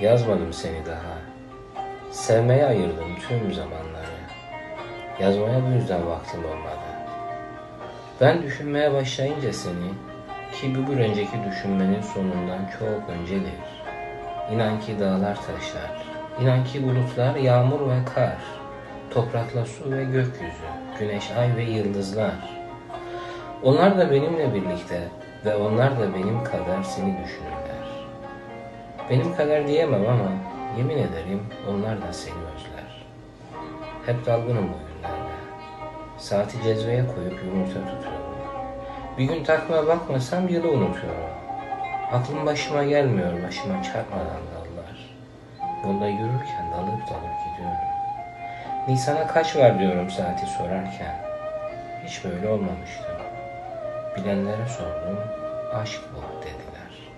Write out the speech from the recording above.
Yazmadım seni daha. Sevmeye ayırdım tüm zamanları. Yazmaya bu yüzden vaktim olmadı. Ben düşünmeye başlayınca seni ki bir önceki düşünmenin sonundan çok öncedir. İnan ki dağlar taşlar, inan ki bulutlar, yağmur ve kar, toprakla su ve gökyüzü, güneş, ay ve yıldızlar. Onlar da benimle birlikte ve onlar da benim kadar seni düşünürler. Benim kadar diyemem ama yemin ederim onlar da seni özler. Hep dalgınım bugünlerde. Saati cezveye koyup yumurta tutuyorum. Bir gün takmaya bakmasam yılı unutuyorum. Aklım başıma gelmiyor başıma çarpmadan dallar. Yolda yürürken dalıp dalıp gidiyorum. Nisan'a kaç var diyorum saati sorarken. Hiç böyle olmamıştı. Bilenlere sordum, aşk bu dediler.